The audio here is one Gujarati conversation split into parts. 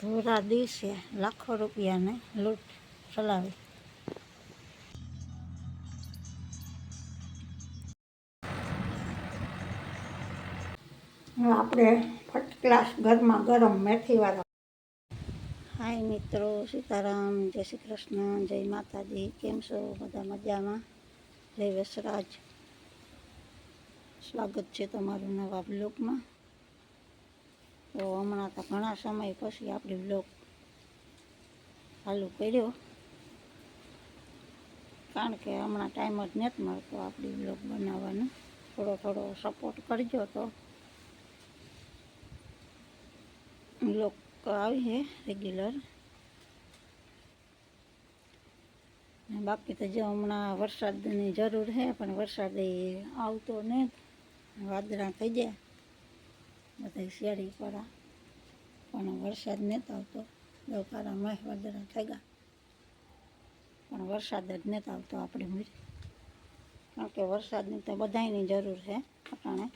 ધોરા દિવસે લાખો રૂપિયાને લૂંટ ચલાવી. આપણે ફર્સ્ટ ક્લાસ ગરમા ગરમ મેથીવાળા. હાય મિત્રો સીતારામ જય શ્રી કૃષ્ણ જય માતાજી કેમ છો? બધા મજામાં? જય વસરાજ. સ્વાગત છે તમારું નવા બ્લોગમાં તો હમણાં તો ઘણા સમય પછી આપણે બ્લોગ ચાલુ કર્યો. કારણ કે હમણાં ટાઈમ જ નથી મળતો આપણી બ્લોગ બનાવવાનો. થોડો થોડો સપોર્ટ કરજો તો. બ્લોગ આવી છે રેગ્યુલર બાકી તો જો હમણાં વરસાદની જરૂર છે પણ વરસાદ આવતો નહીં વાદળા થઈ ગયા. બધા શિયાળી પડા. પણ વરસાદ નહોતો આવતો. દોકારા મહ વદરા થયા પણ વરસાદ જ નહોતો આવતો આપણે મૂરી. કારણ કે વરસાદની તો બધાની જરૂર છે અટાણે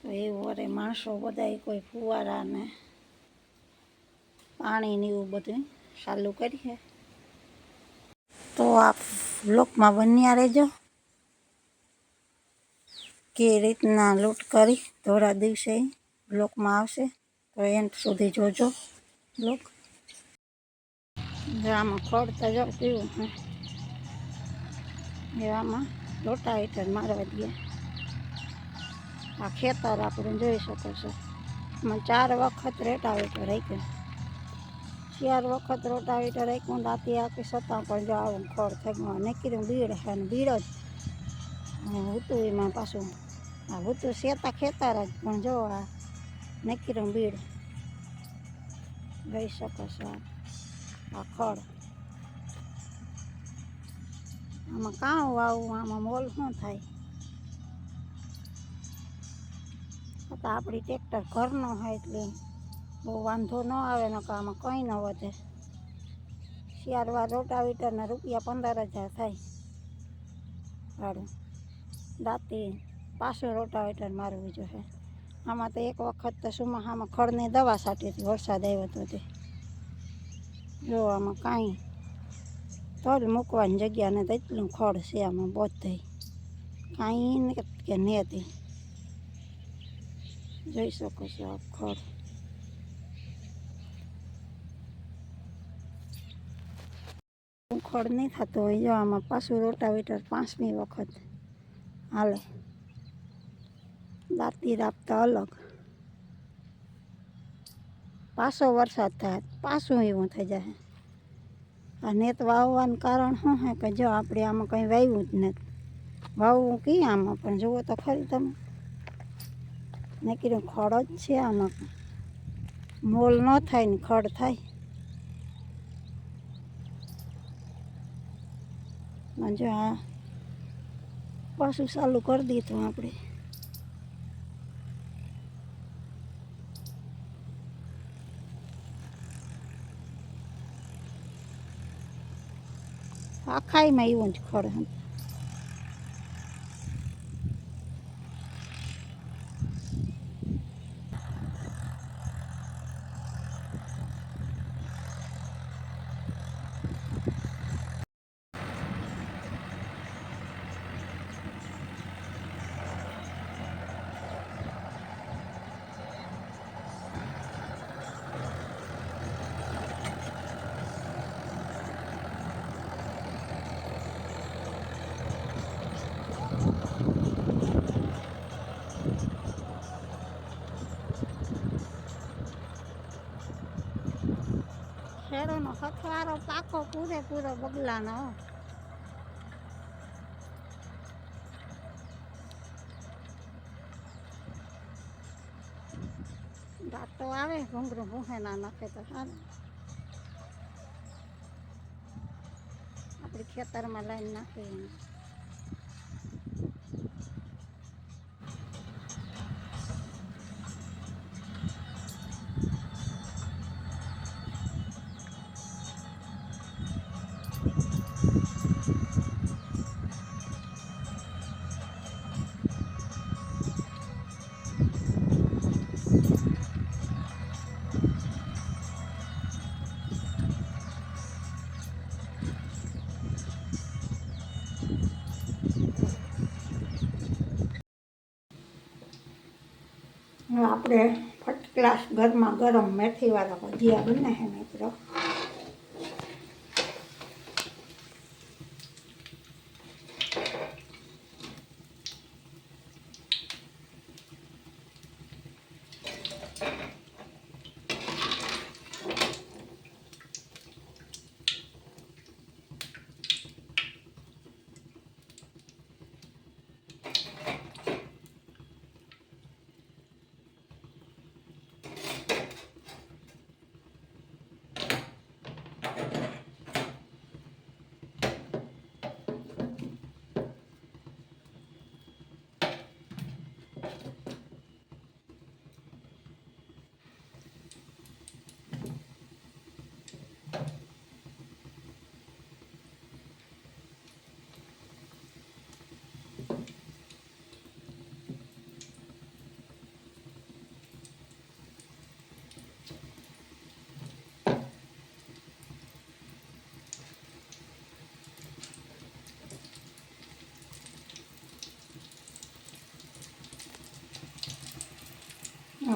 તો એવું વરે માણસો બધાય કોઈ ફુવારા ને પાણી ને એવું બધું ચાલુ કરીએ. તો આપ લોકમાં બન્યા રહેજો. કે રીતના લૂંટ કરી ધોળા દિવસે બ્લોકમાં આવશે, તો એન્ડ સુધી જોજો બ્લોક. આમાં ખોડતા જાઉં પીવું એવામાં લોટા હીટર મારવા દે. આ ખેતર આપણે જોઈ શકો છો. એમાં ચાર વખત રેટાવેટર રાખ્યું. ચાર વખત રોટાવેટર રાખ્યું દાંતી આખી છતાં પણ જો આવું ખોળ થઈ ગયું નીકળ્યું બીડ છે બીડ જ. હું હતું એમાં પાછું આ તો શેતા ખેતર જ, પણ જો આ નીકળ્યું બીડ. ગઈ શકો છો આ આ ખડ. આમાં કાં વાવું? આમાં મોલ શું થાય? તો આપણી ટ્રેક્ટર ઘરનો હોય એટલે બહુ વાંધો ન આવે ને કે આમાં કંઈ ન વધે. શિયાળવા રોટાવીટરના રૂપિયા પંદર હજાર થાય. ભાડું દાંતી પાછું રોટાવેટર મારવું જોઈએ આમાં તો એક વખત તો સુમાહામાં ખડની દવા છાંટી હતી, વરસાદ આવ્યો હતો તે. જો આમાં કાંઈ તલ મૂકવાની જગ્યા ને તો એટલું ખડ છે આમાં બધે. કાંઈ કે નેતી. જોઈ શકો છો આ ખડ. ખડ નહીં થતો હોય, જો આમાં પાછું રોટાવેટર પાંચમી વખત. હાલે. દાંતી રાપતા અલગ. પાછો વરસાદ થાય, પાછું એવું થઈ જાય. આ નેત વાવવાનું કારણ શું છે કે જો આપણે આમાં કંઈ વાવ્યું જ નથી. વાવવું કી આમાં? પણ જુઓ તો ખરી તમે. નીકળ્યું ખડ જ છે આમાં. મોલ ન થાય ને ખડ થાય. જો આ પાછું ચાલુ કરી દીધું આપણે. આખાઈમાં એવું જ ખડ હતું સથવારો પાકો પૂરેપૂરો બગલાનો. દાંતો આવે, ઘૂંઘરું ભૂહે ના નાખે તો સારું આપણે ખેતરમાં લઈને નાખીએ આપણે ફર્સ્ટ ક્લાસ ઘરમાં ગરમ મેથીવાળા ભજીયા બને છે મિત્રો.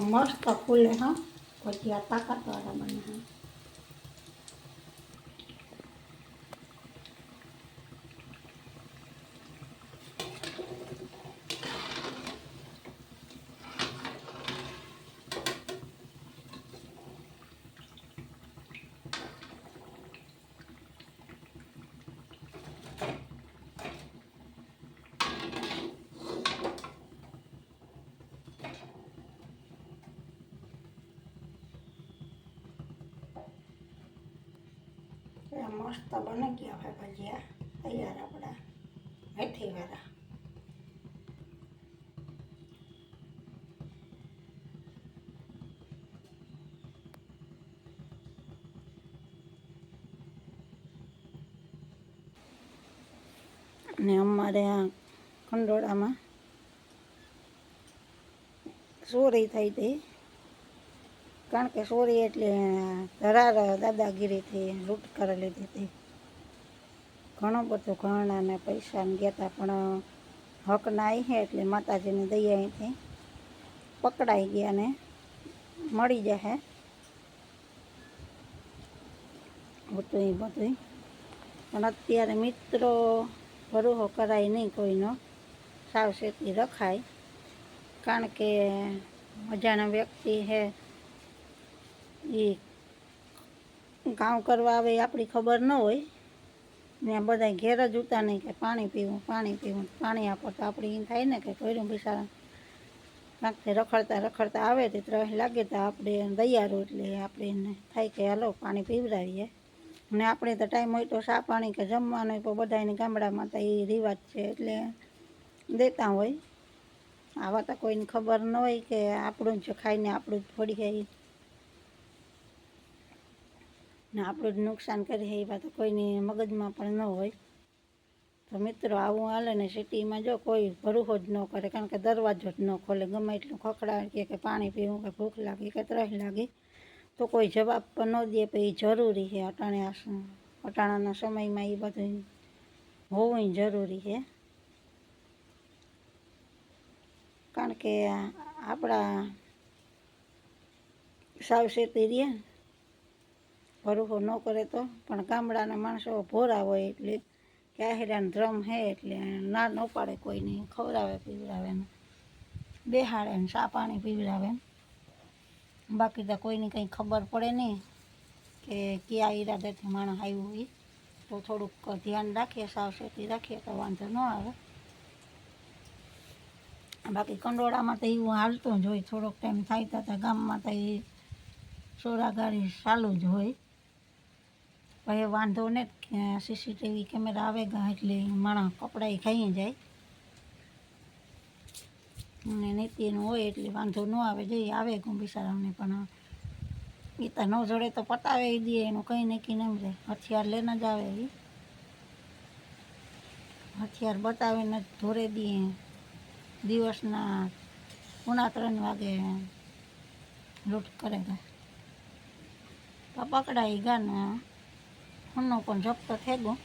મસ્ત ફૂલે હા ભજીયા તાકાતવાળા બને હા આ મસ્ત બની ગયા હવે ભજીયા તૈયાર આપણા મેથીવાળા. અને અમારે આ ખંડોળામાં ચોરી થઈ હતી. કારણ કે ચોરી એટલે ધરાર દાદાગીરીથી લૂંટ કરી લીધી હતી. ઘણું બધું ઘણા ને પૈસા ને ગયા હતા પણ હક ના આવી છે એટલે માતાજીની દયા અહીંથી. પકડાઈ ગયા ને મળી જશે હતું એ બધું પણ અત્યારે મિત્રો ભરોહો કરાય નહીં કોઈનો. સાવચેતી રખાય. કારણ કે અજાણા વ્યક્તિ છે એ કામ કરવા આવે આપણી ખબર ન હોય. ને બધા ઘેર જ ઉતા નહીં કે પાણી પીવું પાણી પીવું, પાણી આપો તો આપણે એમ થાય ને કે કોઈનું બિચારા કાંકથી રખડતા રખડતા આવે તે ત્રણ લાગે તો આપણે દૈયારું એટલે આપણે એને થાય કે હાલો પાણી પીવડાવીએ. ને આપણે તો ટાઈમ હોય તો સા પાણી કે જમવાનું હોય તો બધાની ગામડામાં તો એ રિવાજ છે એટલે દેતા હોય. આવા તો કોઈને ખબર ન હોય કે આપણું જ ખાઈને આપણું જ ફોડી ખાઈ ને આપણું જ નુકસાન કરી એવા તો કોઈની મગજમાં પણ ન હોય. તો મિત્રો, આવું હાલે ને સિટીમાં જો કોઈ ભરૂખો જ ન કરે, કારણ કે દરવાજો જ ન ખોલે, ગમે એટલું ખખડાવે, કે પાણી પીવું, કે ભૂખ લાગી, કે ત્રહ લાગી, તો કોઈ જવાબ પણ ન દે પણ એ જરૂરી છે અટાણે અટાણાના સમયમાં એ બધું હોવું જરૂરી છે. કારણ કે આપણા સાવચેતી રહે ભરૂખો ન કરે તો? પણ ગામડાના માણસો ભોરા હોય એટલે કે આહેરાન ધ્રમ હે એટલે ના ન પાડે કોઈને, ખવડાવે, પીવડાવે ને બેહાડે ને ચા પાણી પીવડાવે બાકી તો કોઈની કંઈ ખબર પડે નહીં કે કયા ઈરાદેથી માણસ આવ્યું હોય. તો થોડુંક ધ્યાન રાખીએ, સાવચેતી રાખીએ તો વાંધો ન આવે. બાકી કંડોળામાં તો એવું હાલતું જ હોય, થોડોક ટાઈમ થાય તો ગામમાં તો એ સોરાગાડી ચાલુ જ હોય. પછી વાંધો ને સીસીટીવી કેમેરા આવે ગયા એટલે માણસ કપડાએ ખાઈ જાય. અને નીતિનું હોય એટલે વાંધો ન આવે, જઈ આવે ગું પણ એ તો ન જોડે તો પતાવે દે એનું કંઈ નક્કી નહીં રે હથિયાર લઈને જ આવે એ હથિયાર બતાવીને જ ધોરે દઈએ દિવસના પોણા ત્રણ વાગે લૂંટ કરે છે તો પકડાઈ ગયા ને. હમનો પણ જપ્ત થઈ ગયો.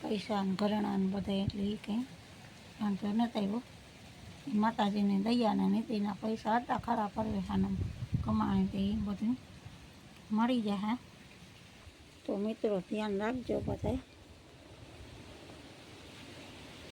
પૈસા ને ઘરેણા ને બધા એટલે એ કંઈ વાંધો નહોતા આવ્યો માતાજીની દયાને નીતિના પૈસા હતા ખરા પરવેશાના કમાણી તે બધું મળી જાય તો મિત્રો ધ્યાન રાખજો બધાય.